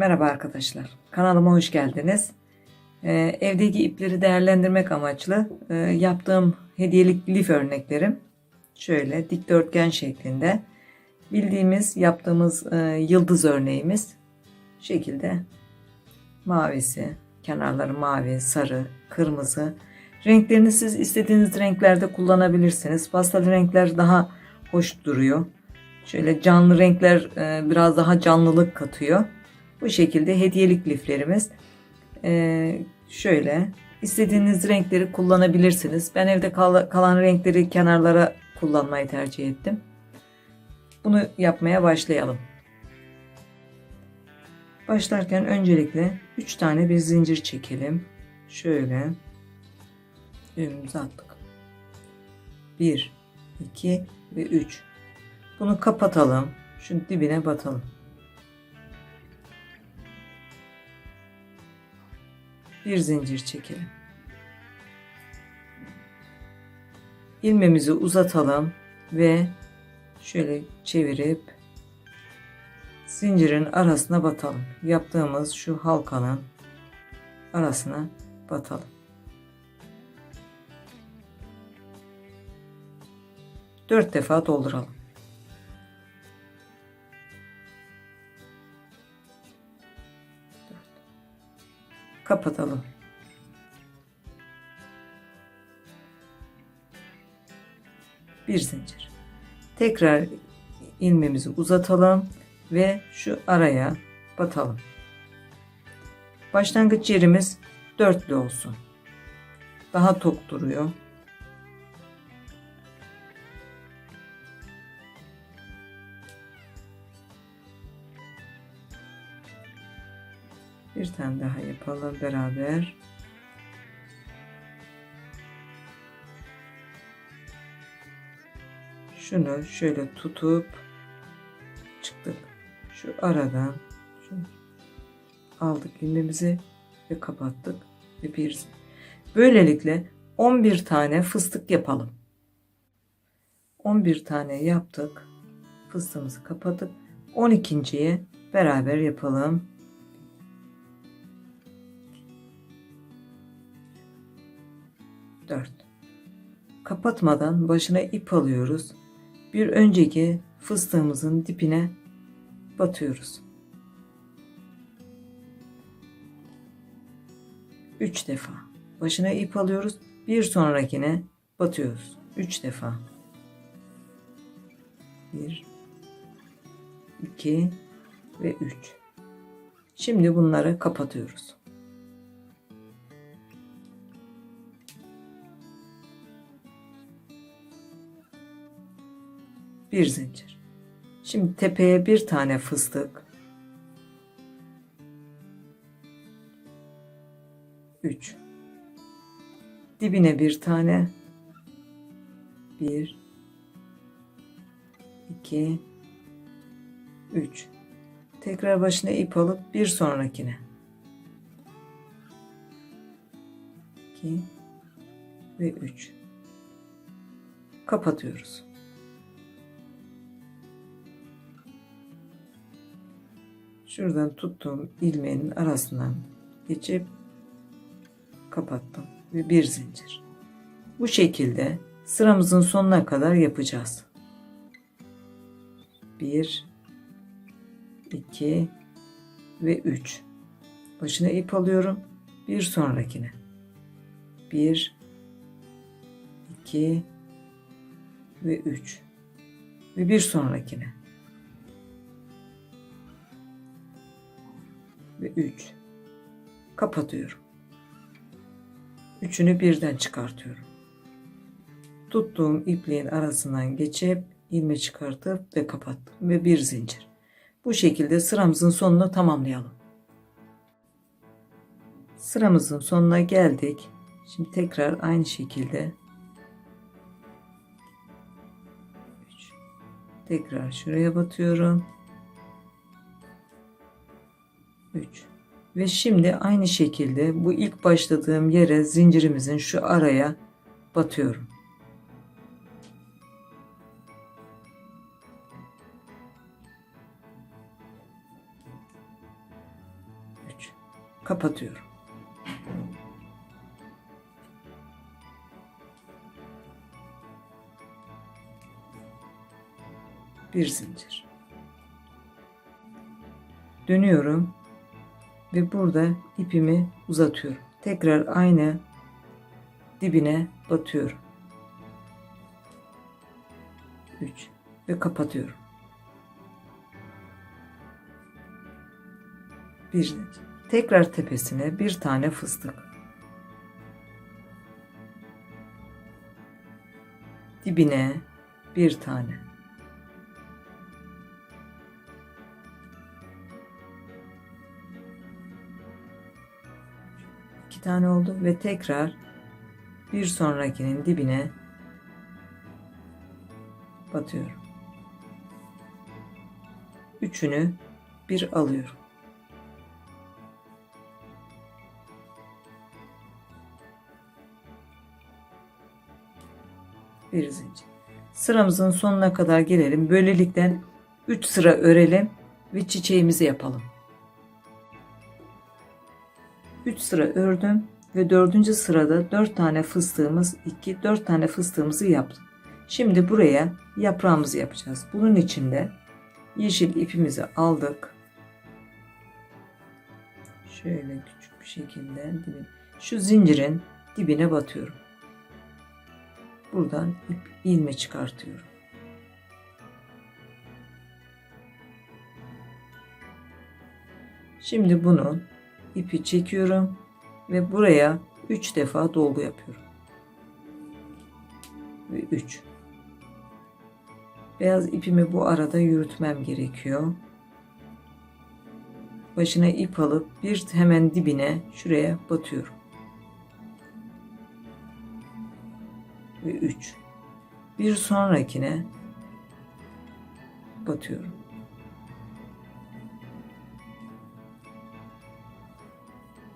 Merhaba arkadaşlar. Kanalıma hoş geldiniz. Ee, evdeki ipleri değerlendirmek amaçlı e, yaptığım hediyelik lif örneklerim şöyle dikdörtgen şeklinde. Bildiğimiz yaptığımız e, yıldız örneğimiz şekilde mavisi, kenarları mavi, sarı, kırmızı. Renklerini siz istediğiniz renklerde kullanabilirsiniz. Pastel renkler daha hoş duruyor. Şöyle canlı renkler e, biraz daha canlılık katıyor. Bu şekilde hediyelik liflerimiz. Ee, şöyle istediğiniz renkleri kullanabilirsiniz. Ben evde kal- kalan renkleri kenarlara kullanmayı tercih ettim. Bunu yapmaya başlayalım. Başlarken öncelikle 3 tane bir zincir çekelim. Şöyle düğümümüzü attık. 1 2 ve 3. Bunu kapatalım. Şu dibine batalım. Bir zincir çekelim. ilmeğimizi uzatalım ve şöyle çevirip zincirin arasına batalım. Yaptığımız şu halkanın arasına batalım. Dört defa dolduralım. Kapatalım. Bir zincir. Tekrar ilmeğimizi uzatalım ve şu araya batalım. Başlangıç yerimiz dörtlü olsun. Daha tok duruyor. Tane daha yapalım beraber. Şunu şöyle tutup çıktık. Şu aradan şunu aldık ilmeğimizi ve kapattık ve bir böylelikle 11 tane fıstık yapalım. 11 tane yaptık. Fıstığımızı kapatıp 12.ye beraber yapalım. 4. Kapatmadan başına ip alıyoruz. Bir önceki fıstığımızın dipine batıyoruz. 3 defa. Başına ip alıyoruz. Bir sonrakine batıyoruz. 3 defa. 1 2 ve 3. Şimdi bunları kapatıyoruz. Bir zincir. Şimdi tepeye bir tane fıstık. 3 dibine bir tane. 1 2 3 tekrar başına ip alıp bir sonrakine. 2 ve 3 kapatıyoruz. Şuradan tuttuğum ilmeğin arasından geçip kapattım. Ve bir zincir. Bu şekilde sıramızın sonuna kadar yapacağız. 1 2 ve 3 başına ip alıyorum. Bir sonrakine. 1 2 ve 3 ve bir sonrakine ve 3 kapatıyorum. Üçünü birden çıkartıyorum. Tuttuğum ipliğin arasından geçip ilme çıkartıp ve kapattım ve bir zincir. Bu şekilde sıramızın sonunu tamamlayalım. Sıramızın sonuna geldik. Şimdi tekrar aynı şekilde tekrar şuraya batıyorum. 3 ve şimdi aynı şekilde bu ilk başladığım yere zincirimizin şu araya batıyorum. kapatıyorum. Bir zincir. Dönüyorum ve burada ipimi uzatıyorum. Tekrar aynı dibine batıyorum. 3 ve kapatıyorum. Bir. Tekrar tepesine bir tane fıstık. Dibine bir tane. İki tane oldu ve tekrar bir sonrakinin dibine batıyorum. Üçünü bir alıyorum. Bir zincir. Sıramızın sonuna kadar gelelim. Böylelikle 3 sıra örelim ve çiçeğimizi yapalım. 3 sıra ördüm ve 4. sırada 4 tane fıstığımız 2 4 tane fıstığımızı yaptım. Şimdi buraya yaprağımızı yapacağız. Bunun için de yeşil ipimizi aldık. Şöyle küçük bir şekilde şu zincirin dibine batıyorum. Buradan ip ilme çıkartıyorum. Şimdi bunu ipi çekiyorum ve buraya 3 defa dolgu yapıyorum. Ve 3. Beyaz ipimi bu arada yürütmem gerekiyor. Başına ip alıp bir hemen dibine şuraya batıyorum. Ve 3. Bir sonrakine batıyorum.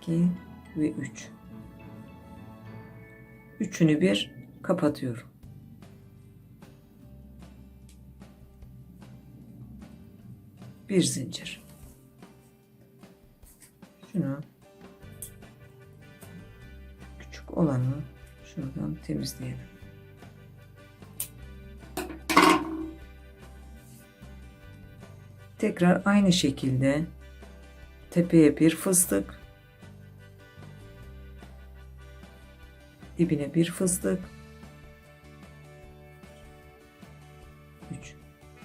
İki ve üç. Üçünü bir kapatıyorum. bir zincir. Şunu küçük olanı şuradan temizleyelim. Tekrar aynı şekilde tepeye bir fıstık dibine bir fıstık 3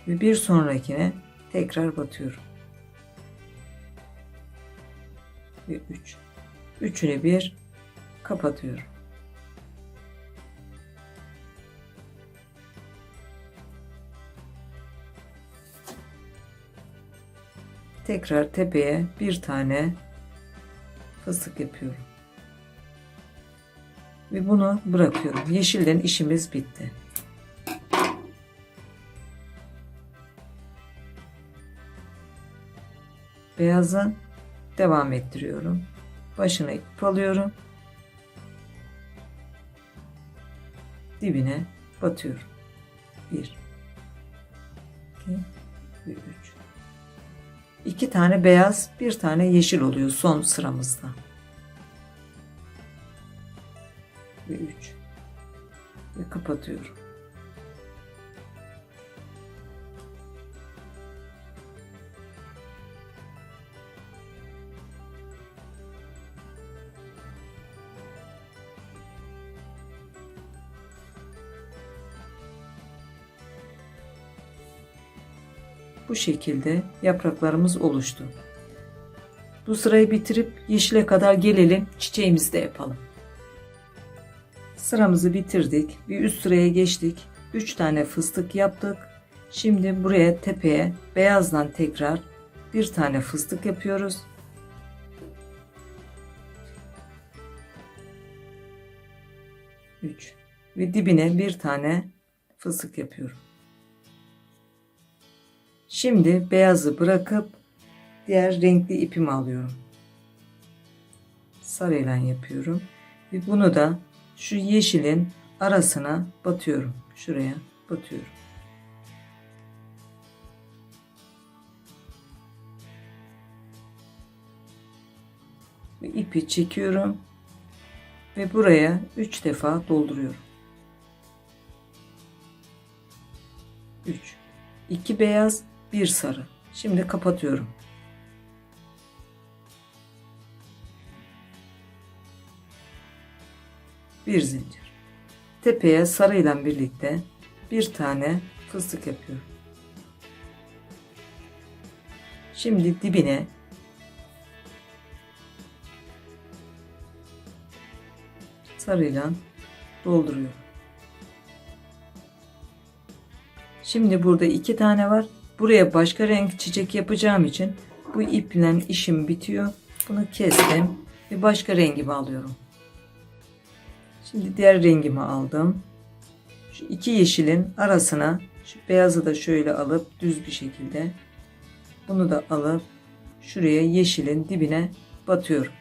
ve bir sonrakine tekrar batıyorum. Ve 3. Üçünü bir kapatıyorum. Tekrar tepeye bir tane fıstık yapıyorum. Ve bunu bırakıyorum. Yeşilden işimiz bitti. beyaza devam ettiriyorum. Başına ip alıyorum. Dibine batıyorum. 1 2 ve 3 2 tane beyaz, bir tane yeşil oluyor son sıramızda. Kapatıyorum. Bu şekilde yapraklarımız oluştu. Bu sırayı bitirip yeşile kadar gelelim çiçeğimizi de yapalım. Sıramızı bitirdik. Bir üst sıraya geçtik. 3 tane fıstık yaptık. Şimdi buraya tepeye beyazdan tekrar bir tane fıstık yapıyoruz. Üç. Ve dibine bir tane fıstık yapıyorum. Şimdi beyazı bırakıp diğer renkli ipimi alıyorum. Sarıyla yapıyorum. Ve bunu da şu yeşilin arasına batıyorum. Şuraya batıyorum. Ve ipi çekiyorum ve buraya 3 defa dolduruyorum. 3 2 beyaz, 1 sarı. Şimdi kapatıyorum. Bir zincir. Tepeye sarıyla birlikte bir tane fıstık yapıyorum. Şimdi dibine sarıyla dolduruyorum. Şimdi burada iki tane var. Buraya başka renk çiçek yapacağım için bu iple işim bitiyor. Bunu kestim ve başka rengimi alıyorum. Şimdi diğer rengimi aldım. Şu iki yeşilin arasına şu beyazı da şöyle alıp düz bir şekilde bunu da alıp şuraya yeşilin dibine batıyorum.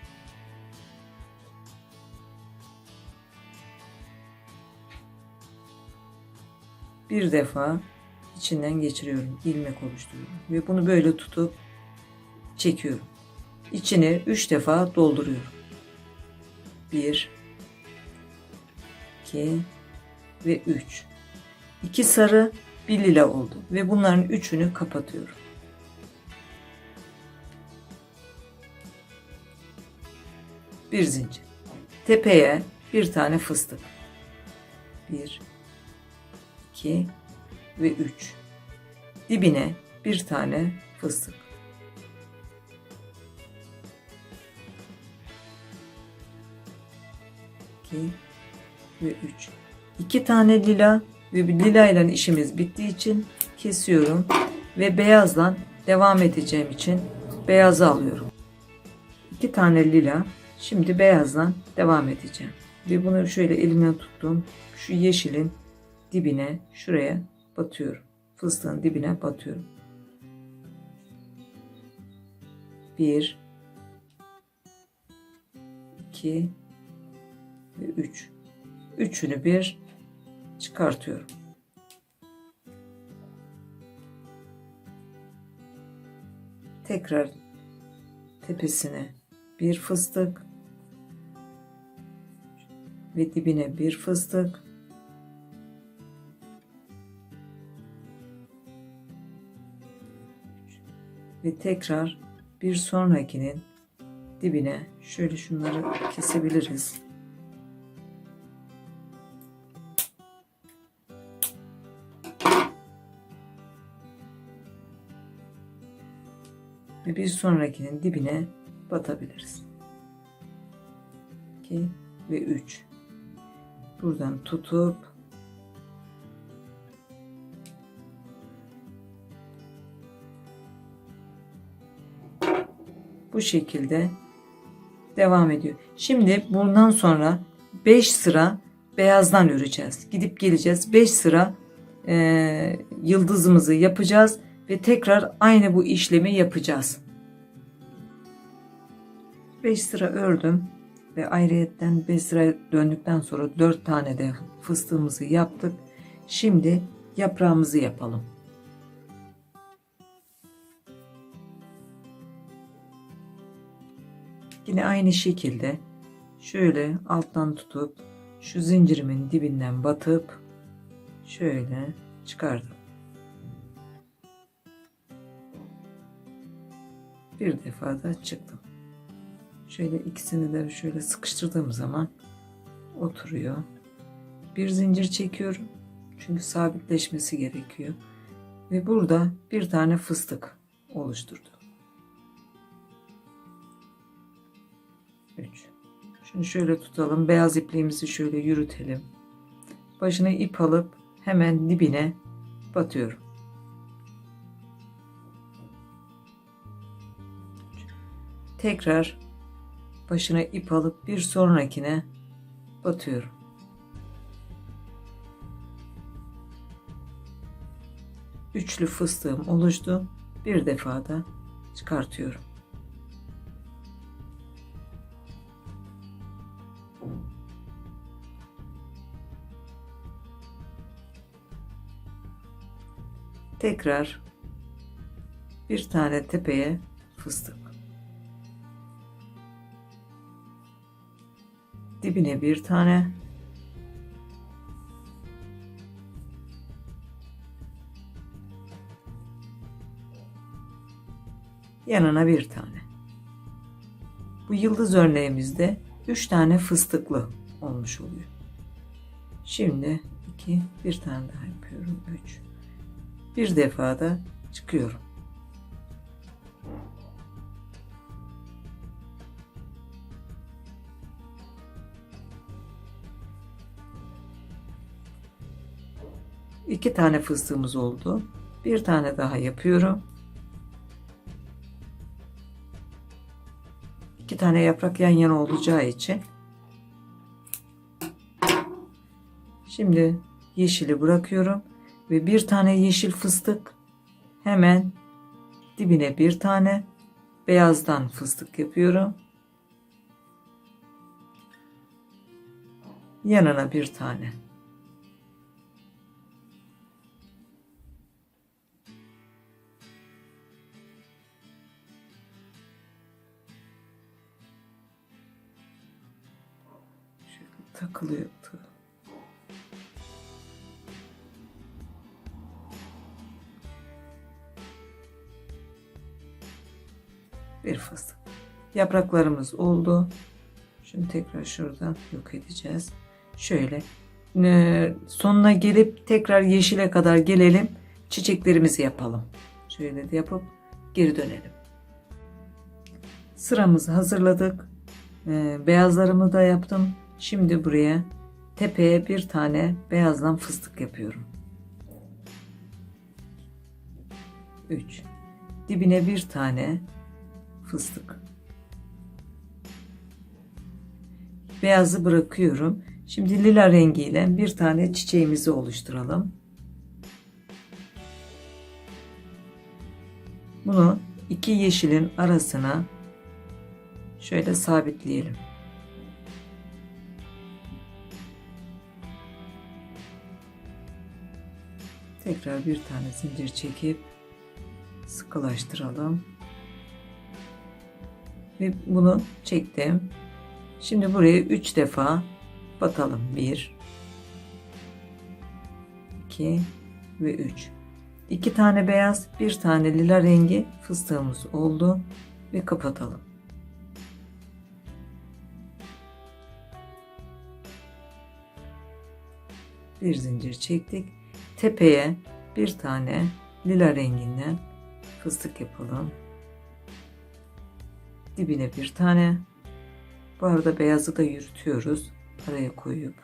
Bir defa içinden geçiriyorum. ilmek oluşturuyorum. Ve bunu böyle tutup çekiyorum. İçine 3 defa dolduruyorum. 1 2 ve 3. 2 sarı, bir lila oldu ve bunların üçünü kapatıyorum. Bir zincir. Tepeye bir tane fıstık. 1 2 ve 3. Dibine bir tane fıstık. İki ve 3. 2 tane lila ve lila ile işimiz bittiği için kesiyorum ve beyazla devam edeceğim için beyazı alıyorum. 2 tane lila şimdi beyazla devam edeceğim. Ve bunu şöyle elimle tuttum. Şu yeşilin dibine şuraya batıyorum. Fıstığın dibine batıyorum. Bir, iki ve üç. Üçünü bir çıkartıyorum. Tekrar tepesine bir fıstık ve dibine bir fıstık ve tekrar bir sonrakinin dibine şöyle şunları kesebiliriz. Ve bir sonrakinin dibine batabiliriz. 2 ve 3. Buradan tutup bu şekilde devam ediyor. Şimdi bundan sonra 5 sıra beyazdan öreceğiz. Gidip geleceğiz. 5 sıra e, yıldızımızı yapacağız ve tekrar aynı bu işlemi yapacağız. 5 sıra ördüm ve ayrıyetten 5 sıra döndükten sonra 4 tane de fıstığımızı yaptık. Şimdi yaprağımızı yapalım. Yine aynı şekilde şöyle alttan tutup şu zincirimin dibinden batıp şöyle çıkardım. Bir defa da çıktım. Şöyle ikisini de şöyle sıkıştırdığım zaman oturuyor. Bir zincir çekiyorum. Çünkü sabitleşmesi gerekiyor. Ve burada bir tane fıstık oluşturdum. 3. Şunu şöyle tutalım. Beyaz ipliğimizi şöyle yürütelim. Başına ip alıp hemen dibine batıyorum. Tekrar başına ip alıp bir sonrakine batıyorum. Üçlü fıstığım oluştu. Bir defa da çıkartıyorum. Tekrar bir tane tepeye fıstık. Dibine bir tane. Yanına bir tane. Bu yıldız örneğimizde 3 tane fıstıklı olmuş oluyor. Şimdi 2 bir tane daha yapıyorum. 3 bir defa da çıkıyorum. İki tane fıstığımız oldu. Bir tane daha yapıyorum. İki tane yaprak yan yana olacağı için. Şimdi yeşili bırakıyorum ve bir tane yeşil fıstık hemen dibine bir tane beyazdan fıstık yapıyorum. Yanına bir tane. Takılıyordu. bir fıstık. Yapraklarımız oldu. Şimdi tekrar şuradan yok edeceğiz. Şöyle e, sonuna gelip tekrar yeşile kadar gelelim. Çiçeklerimizi yapalım. Şöyle de yapıp geri dönelim. Sıramızı hazırladık. E, Beyazlarımı da yaptım. Şimdi buraya tepeye bir tane beyazdan fıstık yapıyorum. 3 dibine bir tane fıstık. Beyazı bırakıyorum. Şimdi lila rengiyle bir tane çiçeğimizi oluşturalım. Bunu iki yeşilin arasına şöyle sabitleyelim. Tekrar bir tane zincir çekip sıkılaştıralım ve bunu çektim. Şimdi buraya 3 defa batalım. 1 2 ve 3. 2 tane beyaz, bir tane lila rengi fıstığımız oldu ve kapatalım. Bir zincir çektik. Tepeye bir tane lila renginden fıstık yapalım dibine bir tane. Bu arada beyazı da yürütüyoruz. Araya koyup.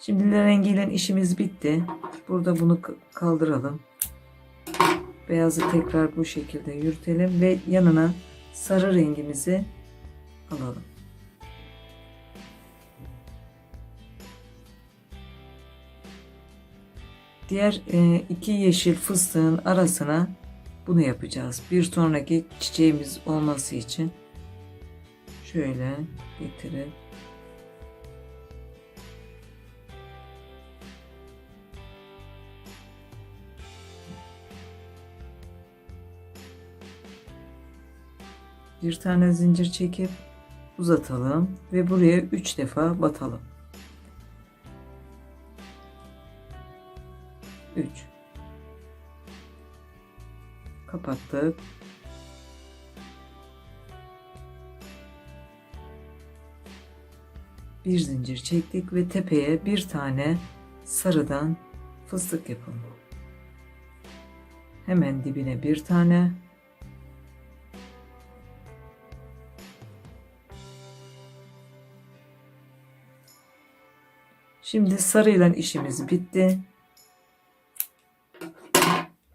Şimdi rengiyle işimiz bitti. Burada bunu kaldıralım. Beyazı tekrar bu şekilde yürütelim ve yanına sarı rengimizi alalım. Diğer iki yeşil fıstığın arasına bunu yapacağız. Bir sonraki çiçeğimiz olması için şöyle getirip bir tane zincir çekip uzatalım ve buraya 3 defa batalım. Kapattık. Bir zincir çektik ve tepeye bir tane sarıdan fıstık yapalım. Hemen dibine bir tane Şimdi sarıyla işimiz bitti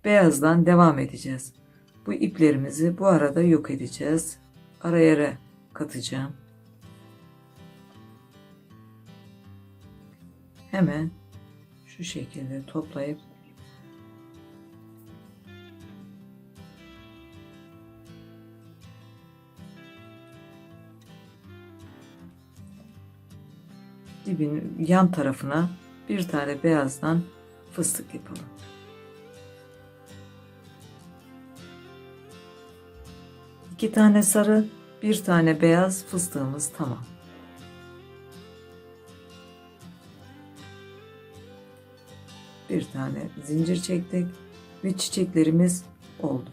beyazdan devam edeceğiz. Bu iplerimizi bu arada yok edeceğiz. Araya katacağım. Hemen şu şekilde toplayıp dibin yan tarafına bir tane beyazdan fıstık yapalım. İki tane sarı, Bir tane beyaz fıstığımız tamam. Bir tane zincir çektik ve çiçeklerimiz oldu.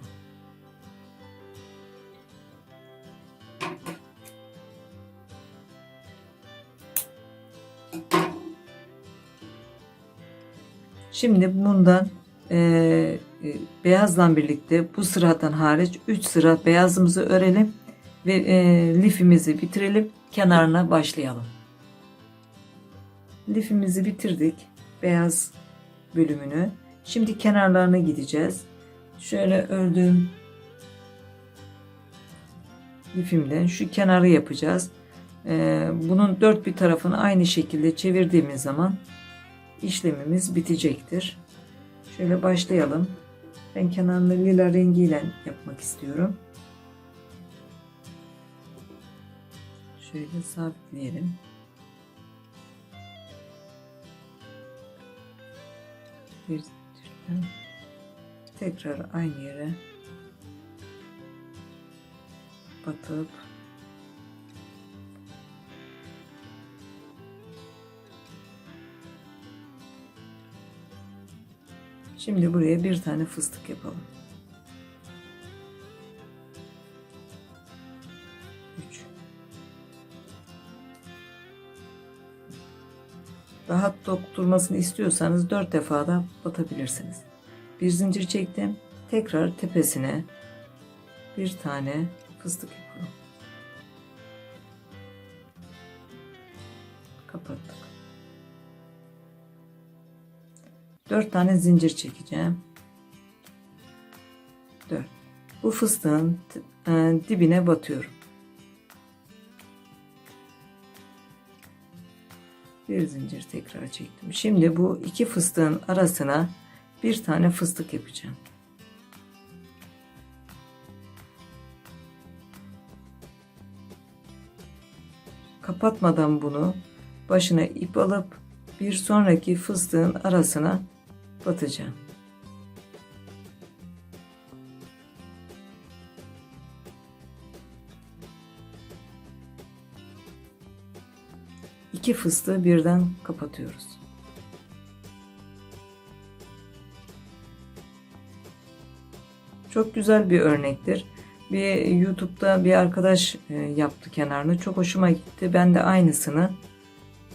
Şimdi bundan e, beyazla birlikte bu sıradan hariç 3 sıra beyazımızı örelim ve eee, lifimizi bitirelim. Kenarına başlayalım. Lifimizi bitirdik. Beyaz bölümünü. Şimdi kenarlarına gideceğiz. Şöyle ördüğüm lifimden şu kenarı yapacağız. Eee, bunun dört bir tarafını aynı şekilde çevirdiğimiz zaman işlemimiz bitecektir. Şöyle başlayalım. Ben kenarını lila rengiyle yapmak istiyorum. Şöyle sabitleyelim. Bir zincirden tekrar aynı yere batıp Şimdi buraya bir tane fıstık yapalım. 3 Rahat dokturmasını istiyorsanız 4 defa da batabilirsiniz. Bir zincir çektim. Tekrar tepesine bir tane fıstık yapalım. Kapattık. 4 tane zincir çekeceğim. 4. Bu fıstığın e, dibine batıyorum. Bir zincir tekrar çektim. Şimdi bu iki fıstığın arasına bir tane fıstık yapacağım. Kapatmadan bunu başına ip alıp bir sonraki fıstığın arasına batacağım. İki fıstığı birden kapatıyoruz. Çok güzel bir örnektir. Bir YouTube'da bir arkadaş e, yaptı kenarını. Çok hoşuma gitti. Ben de aynısını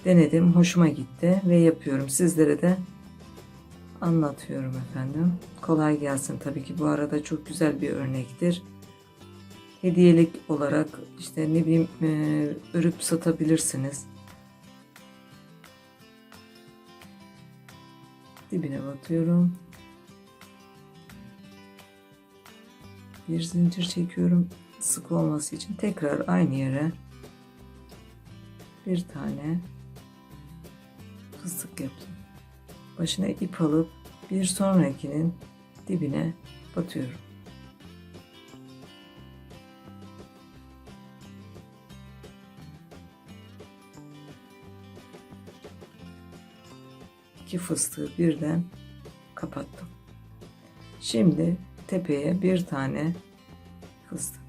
denedim. Hoşuma gitti ve yapıyorum. Sizlere de anlatıyorum efendim. Kolay gelsin tabii ki bu arada çok güzel bir örnektir. Hediyelik olarak işte ne bileyim e, örüp satabilirsiniz. Dibine batıyorum. Bir zincir çekiyorum sık olması için. Tekrar aynı yere bir tane fıstık yaptım başına ip alıp bir sonrakinin dibine batıyorum. İki fıstığı birden kapattım. Şimdi tepeye bir tane fıstık.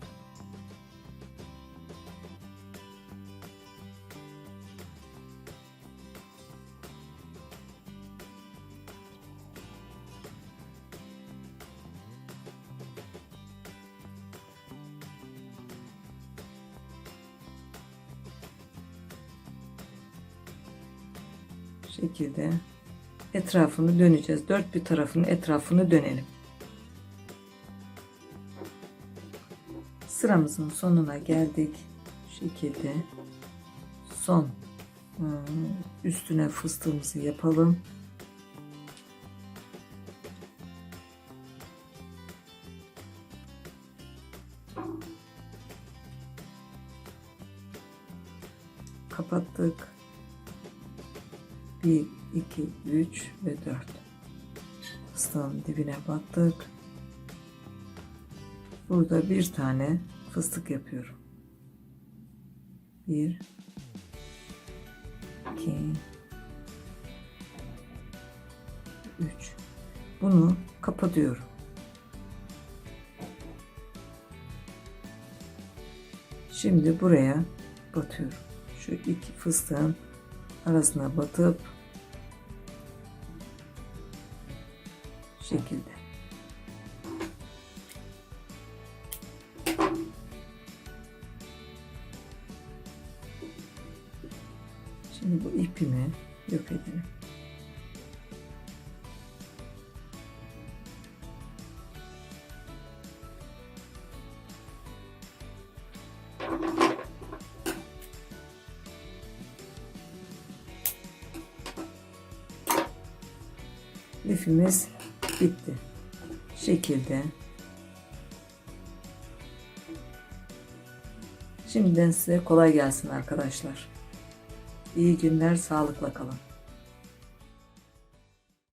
Şekilde etrafını döneceğiz. Dört bir tarafının etrafını dönelim. Sıramızın sonuna geldik. Şu şekilde son ıı, üstüne fıstığımızı yapalım. Kapattık. 1, 2, 3 ve 4. Fıstığın dibine battık. Burada bir tane fıstık yapıyorum. 1 2 3 Bunu kapatıyorum. Şimdi buraya batıyorum. Şu iki fıstığın arasına batıp şekilde. Şimdi bu ipimi yok edelim. Lifimiz bitti. Şekilde. Şimdiden size kolay gelsin arkadaşlar. İyi günler, sağlıkla kalın.